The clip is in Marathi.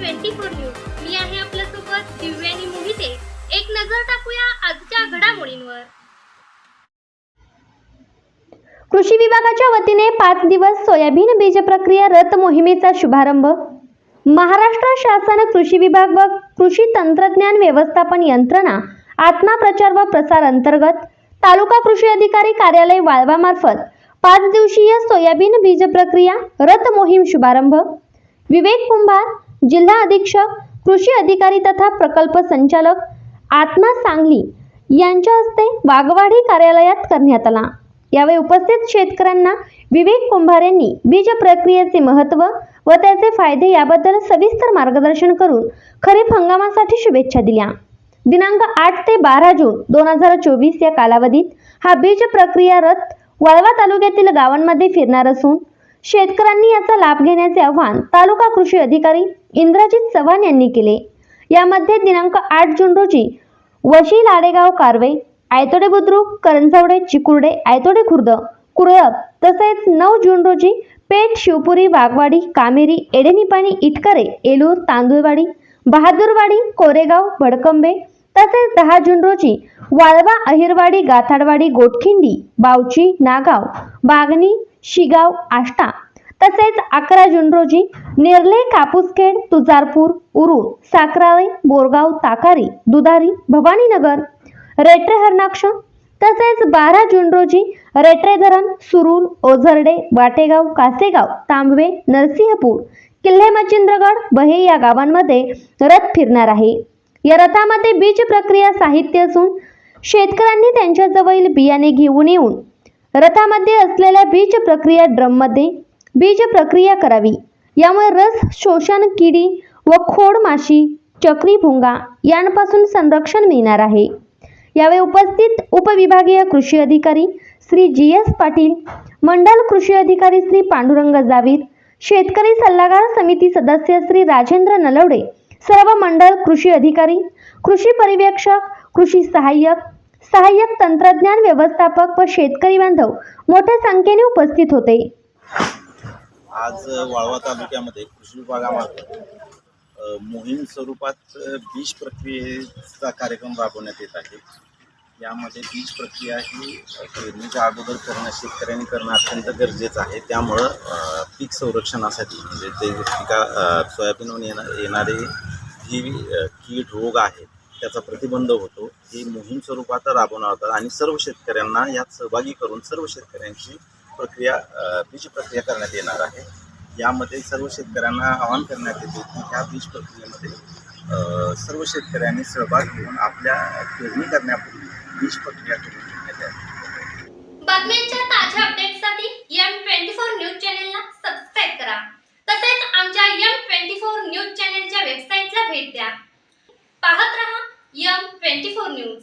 Twenty four news. मी आहे आपल्यासोबत दिव्यानी मोहिते. एक नजर टाकूया आजच्या घडामोडींवर. कृषी विभागाच्या वतीने पाच दिवस सोयाबीन बीज प्रक्रिया रथ मोहिमेचा शुभारंभ. महाराष्ट्र शासन कृषी विभाग व कृषी तंत्रज्ञान व्यवस्थापन यंत्रणा आत्मा प्रचार व प्रसार अंतर्गत तालुका कृषी अधिकारी कार्यालय वाळवामार्फत पाच दिवसीय सोयाबीन बीज प्रक्रिया रथ मोहीम शुभारंभ. विवेक कुंभार जिल्हा अधीक्षक कृषी अधिकारी तथा प्रकल्प संचालक आत्मा सांगली यांच्या हस्ते वाघवाडी कार्यालयात करण्यात आला. यावेळी उपस्थित शेतकऱ्यांना विवेक कुंभार यांनी बीज प्रक्रियेचे महत्त्व व त्याचे फायदे याबद्दल सविस्तर मार्गदर्शन करून खरीप हंगामासाठी शुभेच्छा दिल्या. दिनांक आठ ते बारा जून दोन हजार चोवीस या कालावधीत हा बीज प्रक्रिया रथ वाळवा तालुक्यातील गावांमध्ये फिरणार असून शेतकऱ्यांनी याचा लाभ घेण्याचे आवाहन तालुका कृषी अधिकारी इंद्रजित चव्हाण यांनी केले. यामध्ये दिनांक आठ जून रोजी वशी लाडेगाव कारवे आयतोडे बुद्रुक करंजवडे चिकुर्डे आयतोडे खुर्द कुरळप तसेच नऊ जून रोजी पेठ शिवपुरी वाघवाडी कामेरी एडेनिपाणी इटकरे एलूर तांदूळवाडी बहादूरवाडी कोरेगाव भडकंबे तसेच दहा जून रोजी वाळवा अहिरवाडी गाथाडवाडी गोटखिंडी बावची नागाव बागणी शिगाव आष्टा. तसेच अकरा जून रोजी नेरले कापूसखेड तुजारपूर उरूळ साकराळे बोरगाव ताकारी दुधारी भवानीनगर रेट्रे हरणाक्ष. तसेच बारा जून रोजी रेट्रे धरण सुरूल ओझरडे वाटेगाव कासेगाव तांबवे नरसिंहपूर. किल्ले मच्छिंद्रगड बहे या गावांमध्ये रथ फिरणार आहे. या रथामध्ये बीज प्रक्रिया साहित्य असून शेतकऱ्यांनी त्यांच्याजवळील बियाणे घेऊन येऊन रथामध्ये असलेल्या बीज प्रक्रिया ड्रममध्ये बीज प्रक्रिया करावी. यामुळे रस शोषण किडी व खोड माशी चक्री भुंगा यांपासून संरक्षण मिळणार आहे. यावेळी उपस्थित उपविभागीय कृषी अधिकारी श्री जी एस पाटील मंडल कृषी अधिकारी श्री पांडुरंग जावीर शेतकरी सल्लागार समिती सदस्य श्री राजेंद्र नलवडे सर्व मंडळ कृषी अधिकारी कृषी पर्यवेक्षक कृषी सहाय्यक सहाय्यक तंत्रज्ञान व्यवस्थापक व शेतकरी बांधव मोठ्या संख्येने उपस्थित होते. आज वाळवा तालुक्यामध्ये कृषी विभागामार्फत मोहीम स्वरूपात बीज प्रक्रियेचा कार्यक्रम राबवण्यात येत आहे. यामध्ये बीज प्रक्रिया ही पेरणीच्या अगोदर करणं शेतकऱ्यांनी करणं अत्यंत गरजेचं आहे. त्यामुळं पीक संरक्षणासाठी म्हणजे ते पिका सोयाबीनवर येणारे जी कीड रोग आहेत. त्याचा प्रतिबंध होतो. ही मोहीम स्वरूपात राबवणार होतात आणि सर्व शेतकऱ्यांना यात सहभागी करून सर्व शेतकऱ्यांची प्रक्रिया बीज प्रक्रिया करण्यात येणार आहे. यामध्ये सर्व शेतकऱ्यांना आवाहन करण्यात येते की ह्या बीज प्रक्रियेमध्ये सर्व शेतकऱ्यांनी सहभाग घेऊन आपल्या पेरणी करण्यापूर्वी बीज प्रक्रिया करून घेण्यात यावी. बातम्यांच्या ताज्या अपडेट्ससाठी एम ट्वेंटी फोर न्यूज चॅनेलला सबस्क्राईब करा. तसेच आमच्या एम ट्वेंटी फोर न्यूज चॅनेलच्या वेबसाईटला भेट द्या. पाहत रहा यम ट्वेंटी फोर न्यूज